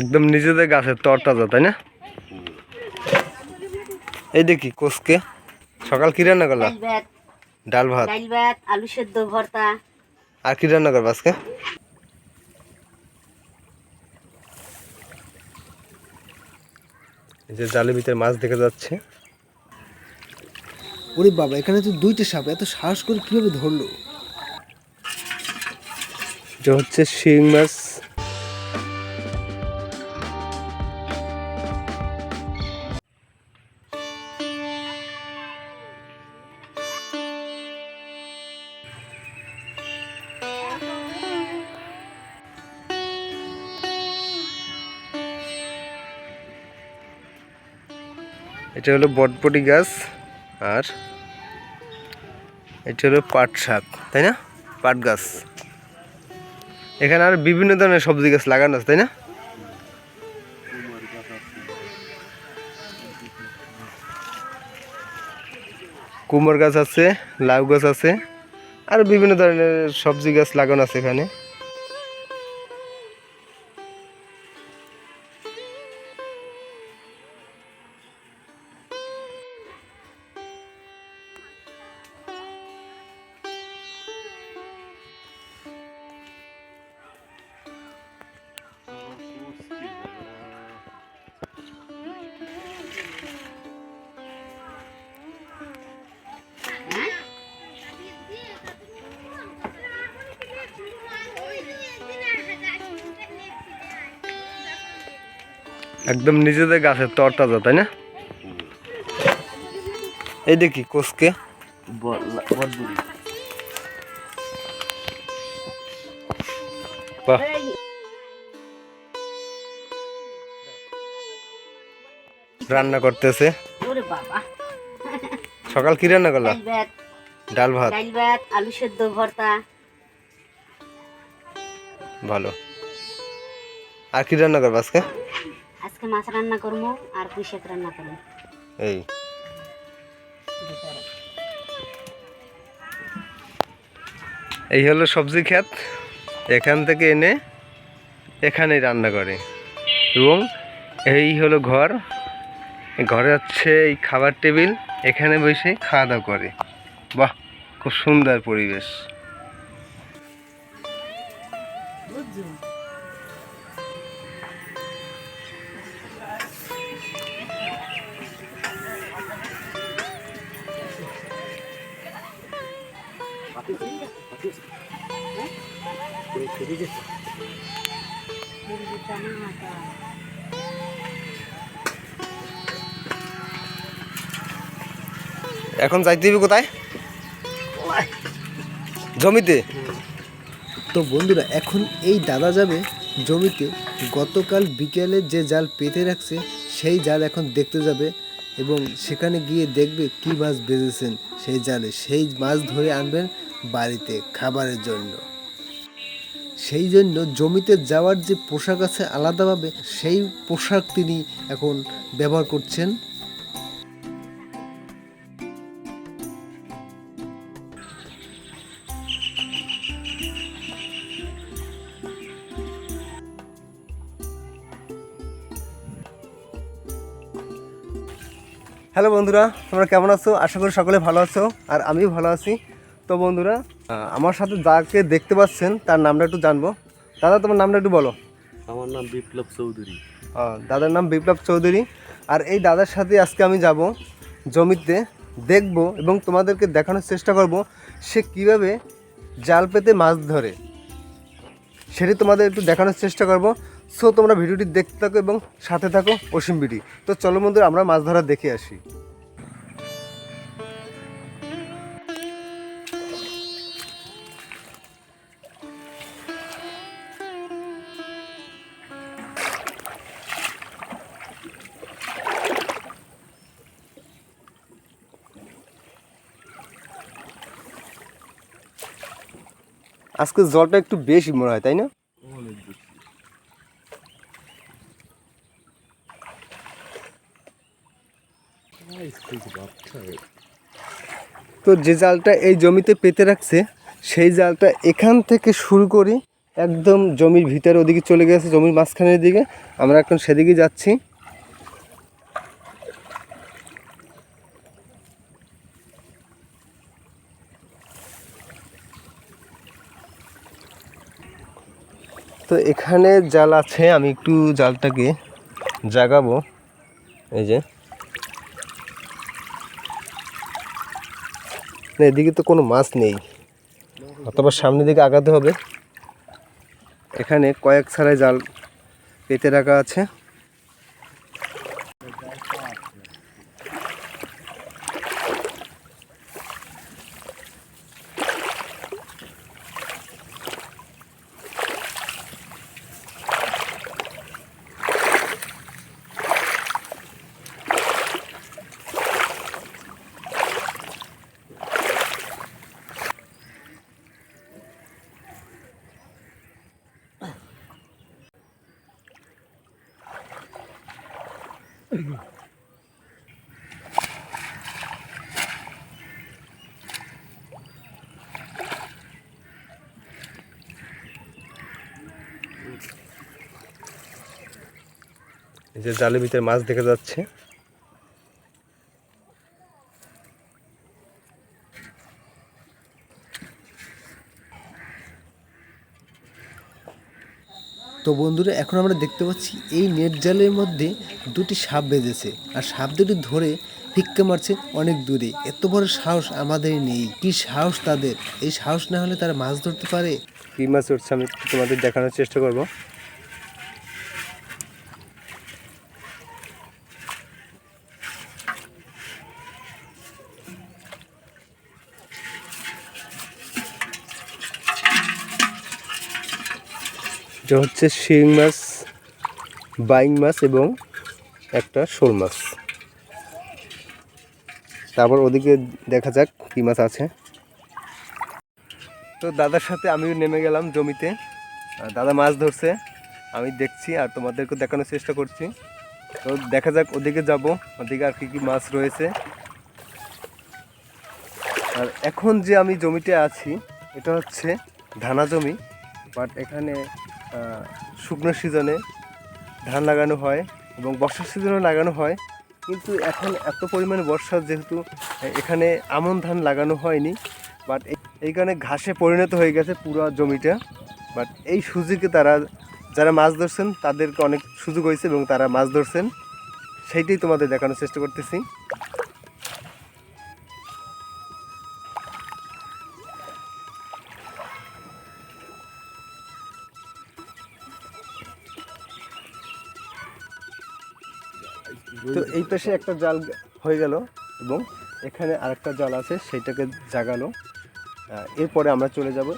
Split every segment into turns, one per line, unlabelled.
একদম নিজেদের গাছের তরতাজা তাই না? এই দেখি কোসকে। সকাল কি রান্না করলা?
ডাল ভাত।
ডাল ভাত।
আলু সেদ্ধ ভর্তা।
আর কি রান্না করবা আজকে? যে জালের ভিতরে মাছ দেখা যাচ্ছে।
ওরে বাবা এখানে তো দুইটা সাপ এত সাহস করে কীভাবে ধরলো?
এটা হচ্ছে শিং মাছ। এটা হলো বটবটি গাছ আর এটা হলো পাট শাক, তাই না? পাট গাছ। এখানে আর বিভিন্ন ধরনের সবজি গাছ লাগানো আছে, তাই না? কুমড় গাছ আছে, লাউ গাছ আছে, আর বিভিন্ন ধরনের সবজি গাছ লাগানো আছে এখানে। একদম নিজেদের গাছের তরতাজা তাই না? এই দেখি কোসকে। বাহ। রান্না করতেছে। সকাল কি রান্না করলা?
ডাল ভাত।
ডাল ভাত।
ডাল ভাত আলু সেদ্ধ ভর্তা।
ভালো। আর কি রান্না করবা আজকে?
আজকে মাছ রান্না করব আর পুঁই শাক রান্না করব।
এই। এই হলো সবজি ক্ষেত। এখান থেকে এনে এখানেই রান্না করে। এবং এই হলো ঘর। ঘরে হচ্ছে এই খাবার টেবিল। এখানে বসে খাওয়া দাওয়া করে। বাহ, খুব সুন্দর পরিবেশ। এখন যাইতে হবে কোথায়? জমিতে?
তো বন্ধুরা, এখন এই দাদা যাবে জমিতে। গতকাল বিকেলে যে জাল পেতে রাখছে, সেই জাল এখন দেখতে যাবে এবং সেখানে গিয়ে দেখবে কি মাছ বেজেছেন সেই জালে। সেই মাছ ধরে আনবেন বাড়িতে খাবারের জন্য। সেই জন্য জমিতে যাওয়ার যে পোশাক আছে আলাদাভাবে, সেই পোশাক তিনি এখন ব্যবহার করছেন।
হ্যালো বন্ধুরা, তোমরা কেমন আছো? আশা করি সকলে ভালো আছো, আর আমিও ভালো আছি। তো বন্ধুরা আমার সাথে যাকে দেখতে পাচ্ছেন তার নামটা একটু জানব। দাদা তোমার নামটা একটু বলো।
আমার নাম বিপ্লব চৌধুরী।
দাদার নাম বিপ্লব চৌধুরী। আর এই দাদার সাথে আজকে আমি যাব জমিতে দেখব এবং তোমাদেরকে দেখানোর চেষ্টা করব সে কীভাবে জাল পেতে মাছ ধরে। সেটি তোমাদের একটু দেখানোর চেষ্টা করব। সো তোমরা ভিডিওটি দেখতে থাকো এবং সাথে থাকো অসীম বিডি। তো চলো বন্ধুরা আমরা মাছ ধরা দেখে আসি। আজকে জলটা একটু বেশি মনে হয়, তাই না? তো যে জালটা এই জমিতে পেতে রাখছে, সেই জালটা এখান থেকে শুরু করে, একদম জমির ভিতরে ওদিকে চলে গেছে, জমির মাঝখানের দিকে। আমরা এখন সেদিকে যাচ্ছি। তো এখানে জাল আছে, আমি একটু জালটাকে জাগাবো। এই যে। না, এদিকে তো কোনো মাছ নেই। অথবা সামনের দিকে আগাতে হবে। এখানে কয়েক ছাড়াই জাল পেতে রাখা আছে। যে জালের ভিতরে মাছ দেখা যাচ্ছে।
তো বন্ধুরা, এখন আমরা দেখতে পাচ্ছি এই নেট জালের মধ্যে দুটি সাপ বেঁধেছে। আর সাপ দুটি ধরে ভিক্ষা মারছে অনেক দূরে। এত বড় সাহস আমাদের নেই। কি সাহস তাদের? এই সাহস না হলে তারা মাছ ধরতে পারে?
কি মাছ উঠছে আমি তোমাদের দেখানোর চেষ্টা করব। এটা হচ্ছে শিং মাছ বাইং মাছ এবং একটা শোল মাছ। তারপর ওদিকে দেখা যাক কী মাছ আছে। তো দাদার সাথে আমিও নেমে গেলাম জমিতে। দাদা মাছ ধরছে, আমি দেখছি আর তোমাদেরকে দেখানোর চেষ্টা করছি। তো দেখা যাক ওদিকে যাব, ওদিকে আর কী কী মাছ রয়েছে। আর এখন যে আমি জমিতে আছি, এটা হচ্ছে ধানা জমি বাট এখানে শুকনো সিজনে ধান লাগানো হয় এবং বর্ষার সিজনে লাগানো হয়। কিন্তু এখন এত পরিমাণে বর্ষা যেহেতু এখানে আমন ধান লাগানো হয়নি বাট এই কারণে ঘাসে পরিণত হয়ে গেছে পুরো জমিটা। বাট এই সুযোগে তারা, যারা মাছ ধরছেন, তাদেরকে অনেক সুযোগ হয়েছে এবং তারা মাছ ধরছেন। সেইটাই তোমাদের দেখানোর চেষ্টা করতেছি। পাশে একটা জাল হয়ে গেল এবং এখানে আরেকটা জাল আছে, সেইটাকে জাগালো। এরপরে আমরা চলে যাব।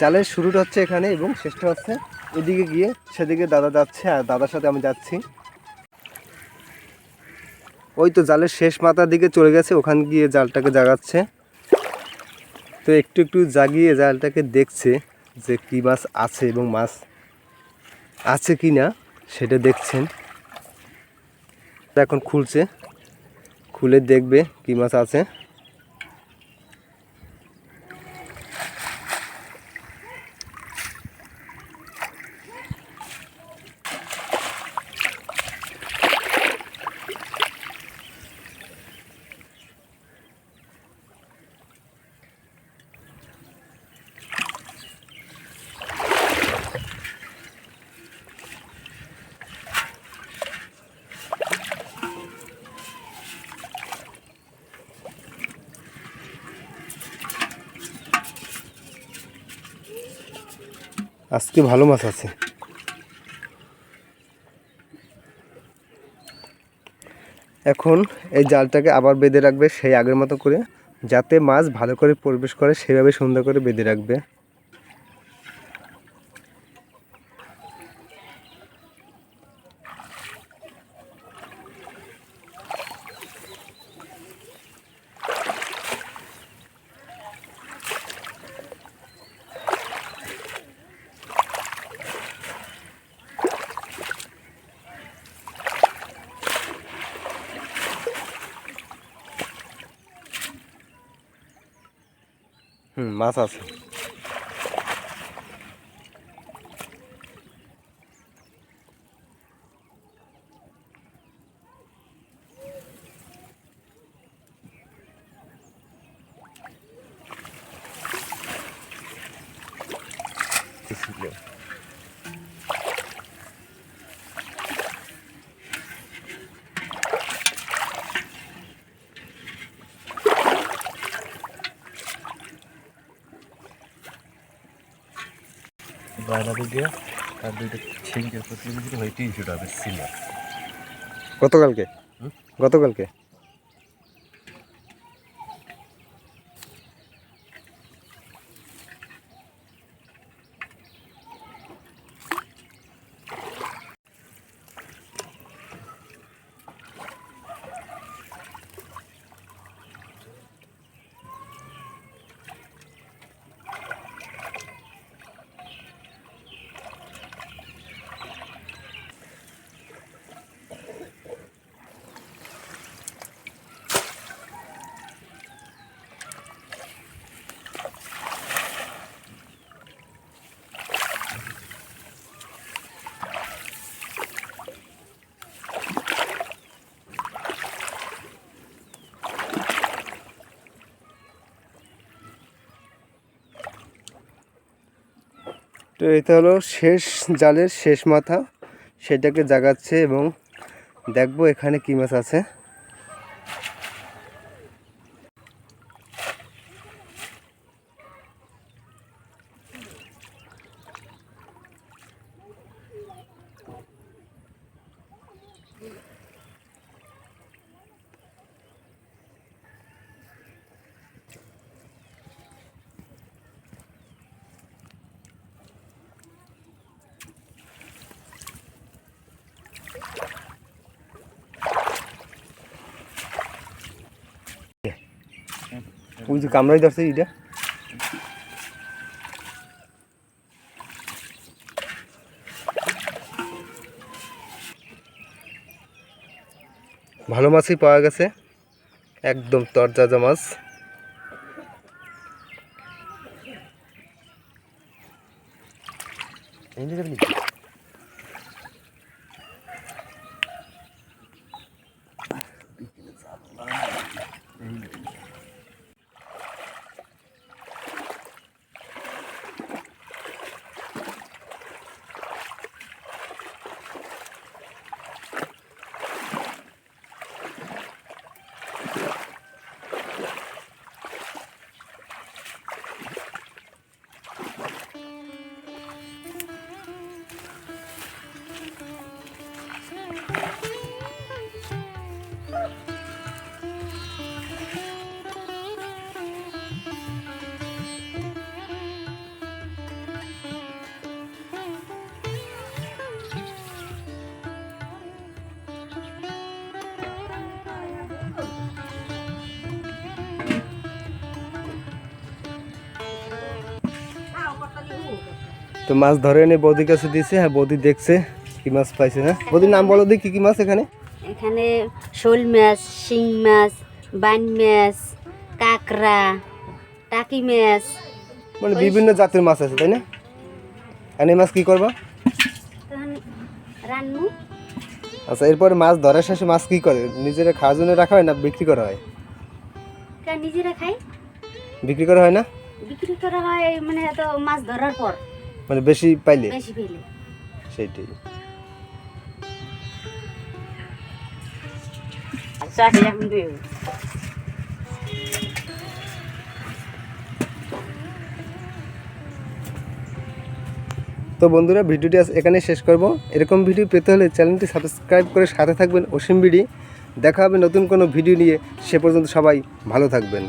জালের শুরুটা হচ্ছে এখানে এবং শেষটা হচ্ছে এদিকে গিয়ে সেদিকে দাদা যাচ্ছে আর দাদার সাথে আমি যাচ্ছি। ওই তো জালের শেষ মাথার দিকে চলে গেছে, ওখান গিয়ে জালটাকে জাগাচ্ছে। তো একটু একটু জাগিয়ে জালটাকে দেখছে যে কী মাছ আছে এবং মাছ আছে কি না সেটা দেখছেন। এখন খুলছে। খুলে দেখবে কী মাছ আছে। আজকে ভালো মাছ আছে। এখন এই জালটাকে আবার বেঁধে রাখবে সেই আগের মতো করে, যাতে মাছ ভালো করে প্রবেশ করে সেভাবে সুন্দর করে বেঁধে রাখবে। Mm, más
hace. বাইরে দিয়ে তার দুইটা ছিঙ্কের প্রতিযোগিতা হয় তিনশো টাকা ছিল
গতকালকে? গতকালকে? তো এটা হলো শেষ জালের শেষ মাথা। সেটাকে জাগাচ্ছে এবং দেখব এখানে কী মাছ আছে। ওই যে কামড়াই ধরছে এটা। ভালো মাছই পাওয়া গেছে। একদম তরতাজা মাছ। তো মাছ ধরে এনে বৌদির কাছে দিয়েছে হ্যাঁ বৌদি দেখছে কি মাছ পাইছে না বৌদির নাম বলো দি কি কি মাছ এখানে।
এখানে শোল মাছ শিং মাছ বান মাছ কাঁকড়া টাকি মাছ।
মানে বিভিন্ন জাতের মাছ আছে তাই না? আর এই মাছ কি করবা?
রান্নু।
আচ্ছা এরপরে মাছ ধরার শেষে মাছ কি করে? নিজেরা খাওয়ার জন্য রাখা হয় না বিক্রি করা হয়?
নিজেরা খাই।
বিক্রি করা হয় না?
বিক্রি করা হয় মানে এত মাছ ধরার পর।
মানে বেশি পাইলে?
বেশি
সেইটাই।
আচ্ছা এখন
তো বন্ধুরা ভিডিওটি আজ এখানে শেষ করব। এরকম ভিডিও পেতে হলে চ্যানেলটি সাবস্ক্রাইব করে সাথে থাকবেন অসীম বিডি। দেখা হবে নতুন কোনো ভিডিও নিয়ে। সে পর্যন্ত সবাই ভালো থাকবেন।